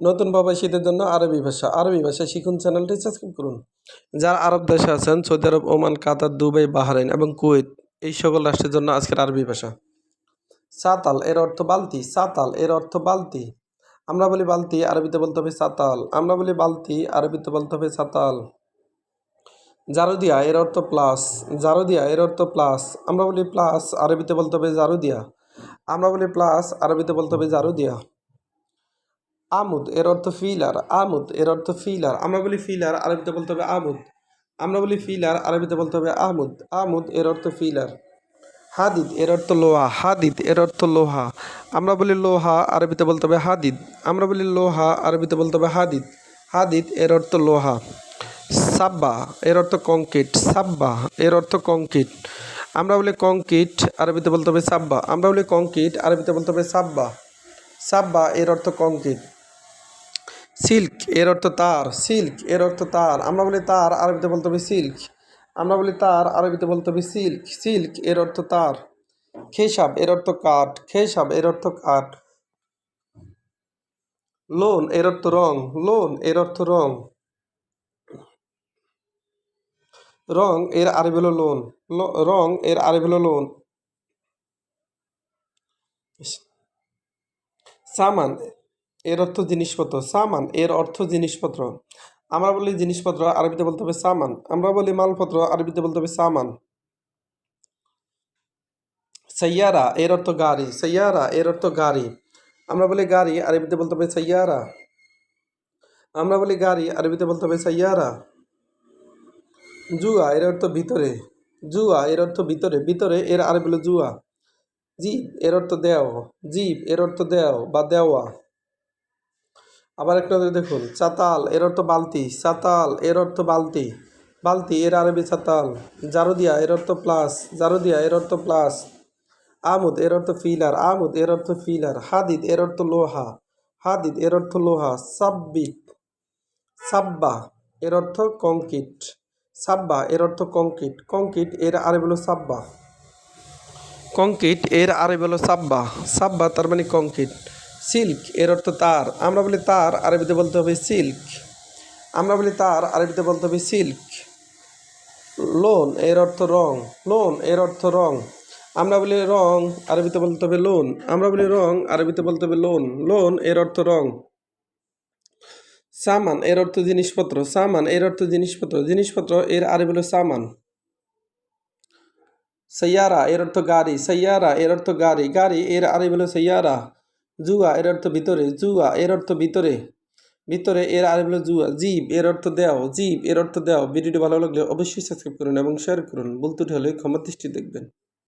নতুন প্রবাসীদের জন্য আরবি ভাষা আরবি ভাষা শিখুন চ্যানেলটি সাবস্ক্রাইব করুন। যারা আরব দেশে আছেন, Saudi Arab, Oman, Qatar, Dubai, Bahrain এবং কুয়েত, এই সকল রাষ্ট্রের জন্য আজকের আরবি ভাষা। সাতাল এর অর্থ বালতি, সাতাল এর অর্থ বালতি। আমরা বলি বালতি, আরবিতে বলতে হবে সাতাল। আমরা বলি বালতি, আরবিতে বলতে হবে সাতাল। জারুদিয়া এর অর্থ প্লাস, জারুদিয়া এর অর্থ প্লাস। আমরা বলি প্লাস, আরবিতে বলতে হবে জারুদিয়া। আমরা বলি প্লাস, আরবিতে বলতে হবে জারুদিয়া। আমুদ, এর অর্থ ফিলার, আমুদ, এর অর্থ ফিলার। আমরা বলি ফিলার, আরবিতে বলতে হবে আমুদ। আমরা বলি ফিলার, আরবিতে বলতে হবে আমুদ। আমুদ, এর অর্থ ফিলার। হাদিদ, এর অর্থ লোহা। হাদিদ, এর অর্থ লোহা। আমরা বলি লোহা, আরবিতে বলতে হবে হাদিদ। আমরা বলি লোহা, আরবিতে বলতে হবে হাদিদ। হাদিদ, এর অর্থ লোহা। সাব্বা, এর অর্থ কংক্রিট। সাব্বা, এর অর্থ কংক্রিট। আমরা বলি কংক্রিট, আরবিতে বলতে হবে সাব্বা। আমরা বলি কংক্রিট, আরবিতে বলতে হবে সাব্বা। সাব্বা, এর অর্থ কংক্রিট। সিল্ক, এর অর্থ তার, সিল্ক, এর অর্থ তার। আমরা বলি তার, আরবিতে বলতে হবে সিল্ক। আমরা বলি তার, আরবিতে বলতে হবে সিল্ক। সিল্ক, এর অর্থ তার। খেসাব, এর অর্থ কাঠ। খেসাব, এর অর্থ কাঠ। লোন, এর অর্থ রং। লোন, এর অর্থ রং। রং, এর আরবি হলো লোন। রং, এর আরবি হলো লোন। সামান এর অর্থ জিনিসপত্র, সামান, এর অর্থ জিনিসপত্র। আমরা বলি জিনিসপত্র, আরবিতে বলতে হবে সামান। আমরা বলি মালপত্র, আরবিতে বলতে হবে সামান। সাইয়ারা, এর অর্থ গাড়ি। সাইয়ারা, এর অর্থ গাড়ি। আমরা বলি গাড়ি, আরবিতে বলতে হবে সাইয়ারা। আমরা বলি গাড়ি, আরবিতে বলতে হবে সাইয়ারা। জুয়া, এর অর্থ ভিতরে। জুয়া, এর অর্থ ভিতরে। ভিতরে, এর আরবি হলো জুয়া। জীব, এর অর্থ দেও। জীব, এর অর্থ দেও বা দেওয়া। আবার একটা দেখুন চাতাল এর অর্থ বালতি চাতাল এর অর্থ বালতি বালতি এর আরবি চাতাল জারুদিয়া এর অর্থ প্লাস জারুদিয়া এর অর্থ প্লাস আমুদ এর অর্থ ফিলার আমুদ এর অর্থ ফিলার হাদিদ এর অর্থ লোহা হাদিদ এর অর্থ লোহা সাব্বিক সাব্বা এর অর্থ কংক্রিট সাব্বা এর অর্থ কংক্রিট কংক্রিট এর আরবি হলো সাব্বা কংক্রিট এর আরবি হলো সাব্বা সাব্বা তার মানে কংক্রিট সিল্ক, এর অর্থ তার। আমরা বলি তার, আরবিতে বলতে হবে সিল্ক। আমরা বলি তার, আরবিতে বলতে হবে সিল্ক। লোন, এর অর্থ রং। লোন, এর অর্থ রং। আমরা বলি রং, আরবিতে বলতে হবে লোন। আমরা বলি রং, আরবিতে বলতে হবে লোন। লোন, এর অর্থ রং। সামান, এর অর্থ জিনিসপত্র। সামান, এর অর্থ জিনিসপত্র। জিনিসপত্র, এর আরবি হলো সামান। সৈয়ারা, এর অর্থ গাড়ি। সৈয়ারা, এর অর্থ গাড়ি। গাড়ি, এর আরবি হলো সৈয়ারা। জুয়া, এর অর্থ ভিতরে, জুয়া, এর অর্থ ভিতরে। ভিতরে এর আর হলো জুয়া, জীব, এর অর্থ দেও, জীব, এর অর্থ দেও। ভিডিওটি ভালো লাগলে অবশ্যই সাবস্ক্রাইব করুন এবং শেয়ার করুন। বলতে হলে ক্ষমা দৃষ্টি দেখবেন।